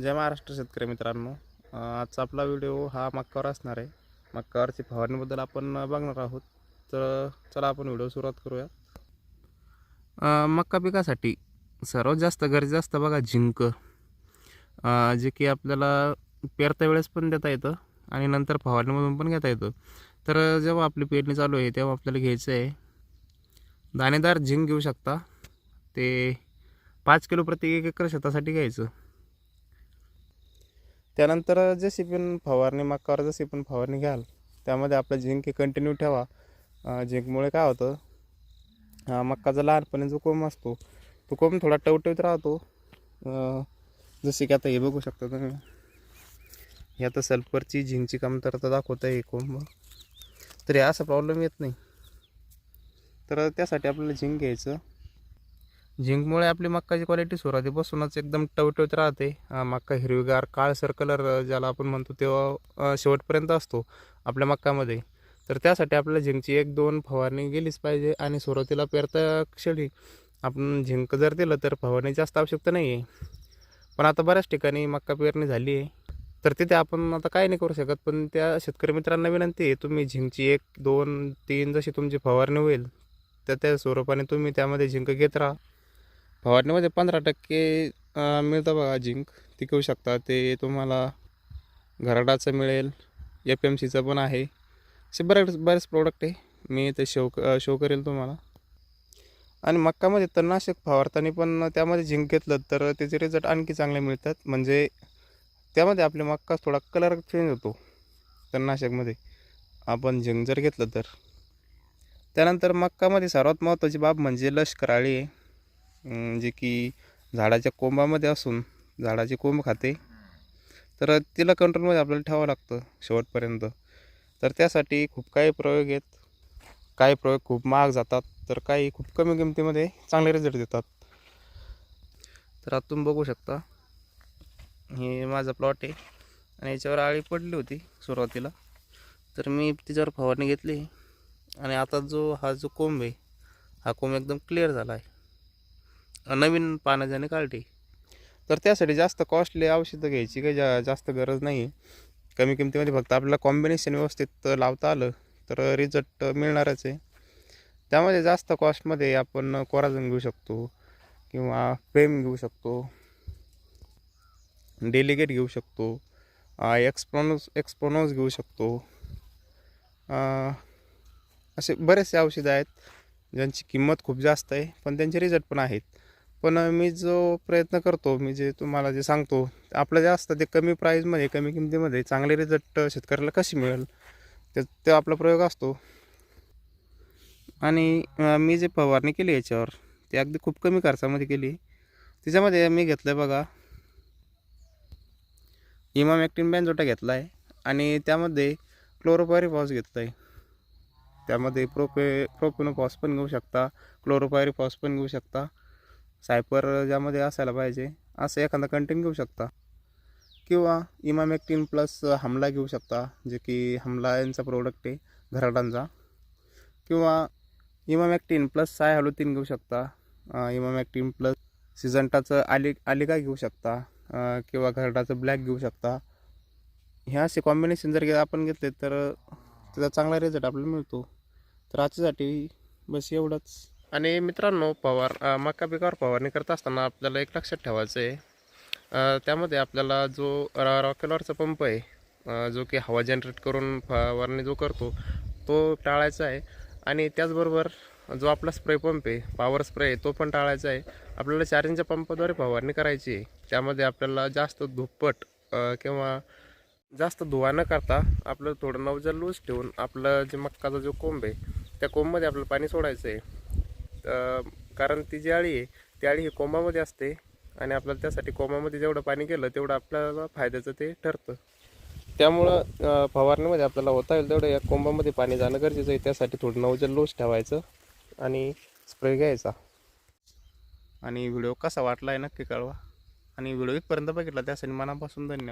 जय महाराष्ट्र शेतकरी मित्रांनो. आजचा आपला व्हिडिओ हा मक्कावर असणार आहे. मक्कावरची फवारणीबद्दल आपण बघणार आहोत. तर चला आपण व्हिडिओ सुरुवात करूया. मक्का पिकासाठी सर्वात जास्त गरजेचं असतं बघा झिंक जे की आपल्याला पेरता वेळेस पण देता येतं आणि नंतर फवारणीमधून पण घेता येतं. तर जेव्हा आपली पेरणी चालू आहे तेव्हा आपल्याला घ्यायचं आहे दाणेदार झिंक घेऊ शकता. ते पाच किलो प्रति एक एकर शेतासाठी घ्यायचं. त्यानंतर जशी पण फवारणी मक्कावर जशी पण फवारणी घ्याल त्यामध्ये आपलं झिंक कंटिन्यू ठेवा. जिंकमुळे झिंकमुळे काय होतं मक्काचा लहानपणी जो कोंब असतो तो कोंब थोडा टवटवीत राहतो. जसे की आता हे बघू शकता तुम्ही. हे आता सल्फरची झिंकची कमतरता दाखवत आहे हे कोंब. तर हे असा प्रॉब्लेम येत नाही. तर त्यासाठी आपल्याला झिंक घ्यायचं. झिंकमुळे आपली मक्काची क्वालिटी सुरुवातीपासूनच एकदम टवटवीत राहते. मक्का हिरवीगार काळसर कलर ज्याला आपण म्हणतो तेव्हा शेवटपर्यंत असतो आपल्या मक्कामध्ये. तर त्यासाठी आपल्याला झिंकची एक दोन फवारणी गेलीच पाहिजे आणि सुरुवातीला पेरता क्षणी आपण झिंक जर दिलं तर फवारणी जास्त आवश्यकता नाही आहे पण आता बऱ्याच ठिकाणी मक्का पेरणी झाली आहे. तर तिथे आपण आता काय नाही करू शकत पण त्या शेतकरी मित्रांना विनंती आहे तुम्ही झिंकची एक दोन तीन जशी तुमची फवारणी होईल तर त्या स्वरूपाने तुम्ही त्यामध्ये झिंक घेत राहा. फवारणीमध्ये पंधरा टक्के मिळतं बघा जिंक. ती घेऊ शकता. ते तुम्हाला घराडाचं मिळेल. एफ एम सीचं पण आहे. असे बऱ्याच बरेच प्रोडक्ट आहे. मी ते शो शो करेल तुम्हाला. आणि मक्कामध्ये तणनाशक फवारताना पण त्यामध्ये झिंक घेतलं तर त्याचे रिझल्ट आणखी चांगले मिळतात. म्हणजे त्यामध्ये आपले मक्का थोडा कलर चेंज होतो तणनाशकमध्ये. आपण झिंक जर घेतलं तर. त्यानंतर मक्कामध्ये सर्वात महत्त्वाची बाब म्हणजे लष्कराळी आहे. जे की झाडाच्या कोंबामध्ये असून झाडाचे कोंब खाते. तर तिला कंट्रोलमध्ये आपल्याला ठेवावं लागतं शेवटपर्यंत. तर त्यासाठी खूप काही प्रयोग आहेत. काही प्रयोग खूप महाग जातात तर काही खूप कमी किमतीमध्ये चांगले रिझल्ट देतात. तर आता तुम्ही बघू शकता हे माझा प्लॉट आहे आणि याच्यावर आळी पडली होती सुरुवातीला. तर मी तिच्यावर फवारणी घेतली आणि आता जो हा जो कोंब आहे हा कोंब एकदम क्लिअर झाला आहे. नवीन पानं ज्याने काढली. तर त्यासाठी जास्त कॉस्टली औषधं घ्यायची काही जा जास्त गरज नाही आहे कमी किमतीमध्ये फक्त आपल्याला कॉम्बिनेशन व्यवस्थित लावता आलं तर रिझल्ट मिळणारच आहे. त्यामध्ये जास्त कॉस्टमध्ये आपण कोराझन घेऊ शकतो किंवा फ्रेम घेऊ शकतो. डेलिगेट घेऊ शकतो. एक्सप्रोनोज एक्सप्रोनोज घेऊ शकतो. असे बरेचसे औषधं आहेत ज्यांची किंमत खूप जास्त आहे पण त्यांचे रिझल्ट पण आहेत. पण मी जो प्रयत्न करतो मी जे तुम्हाला जे सांगतो आपलं जे असतं ते कमी प्राईजमध्ये कमी किमतीमध्ये चांगले रिझल्ट शेतकऱ्याला कशी मिळेल? ते ते आपला प्रयोग असतो. आणि मी जे फवारणी केली याच्यावर ते अगदी खूप कमी खर्चामध्ये केली. त्याच्यामध्ये मी घेतलं आहे बघा इमामॅक्टिन बँजोटा घेतला आहे आणि त्यामध्ये क्लोरोपायरीफॉस घेतला आहे त्यामध्ये प्रोपे प्रोपिनोफॉस पण घेऊ शकता क्लोरोपायरीफॉस पण घेऊ शकता. सायपर ज्यामध्ये असायला पाहिजे असं एखादा कंटेन घेऊ शकता. किंवा इमामॅक्टिन प्लस हमला घेऊ शकता जे की हमला यांचा प्रोडक्ट आहे घराडांचा किंवा इमामॅक्टिन प्लस साय हॅलोतीन घेऊ शकता. इमामॅक्टिन प्लस सिजंटाचं आली आलिका घेऊ शकता. किंवा घरटाचं ब्लॅक घेऊ शकता. हे असे कॉम्बिनेशन जर आपण घेतले तर त्याचा चांगला रिझल्ट आपल्याला मिळतो. तर आजच्यासाठी बस एवढंच. आणि मित्रांनो पवार मका पिकावर फवारणी करत असताना आपल्याला एक लक्षात ठेवायचं आहे त्यामध्ये आपल्याला जो रॉ रॉकेलवरचा पंप आहे जो की हवा जनरेट करून फवारणी जो करतो तो टाळायचा आहे. आणि त्याचबरोबर जो आपला स्प्रे पंप आहे पॉवर स्प्रे आहे तो पण टाळायचा आहे. आपल्याला चार्जिंगच्या पंपाद्वारे फवारणी करायची आहे. त्यामध्ये आपल्याला जास्त धुप्पट किंवा जास्त धुवा न करता आपलं थोडं नवजल लूज ठेवून आपलं जे मक्काचा जो कोंब आहे त्या कोंबमध्ये आपल्याला पाणी सोडायचं आहे. कारण ती जी आळी आहे ती आळी ही कोंबामध्ये असते आणि आपल्याला त्यासाठी कोंबामध्ये जेवढं पाणी गेलं तेवढं आपल्याला फायद्याचं ते ठरतं. त्यामुळं फवारणीमध्ये आपल्याला होता येईल तेवढं या कोंबामध्ये पाणी जाणं गरजेचं आहे. त्यासाठी थोडं नवजल लूज ठेवायचं आणि स्प्रे घ्यायचा. आणि व्हिडिओ कसा वाटला आहे नक्की कळवा. आणि व्हिडिओ इथपर्यंत बघितला त्यासाठी मनापासून धन्यवाद.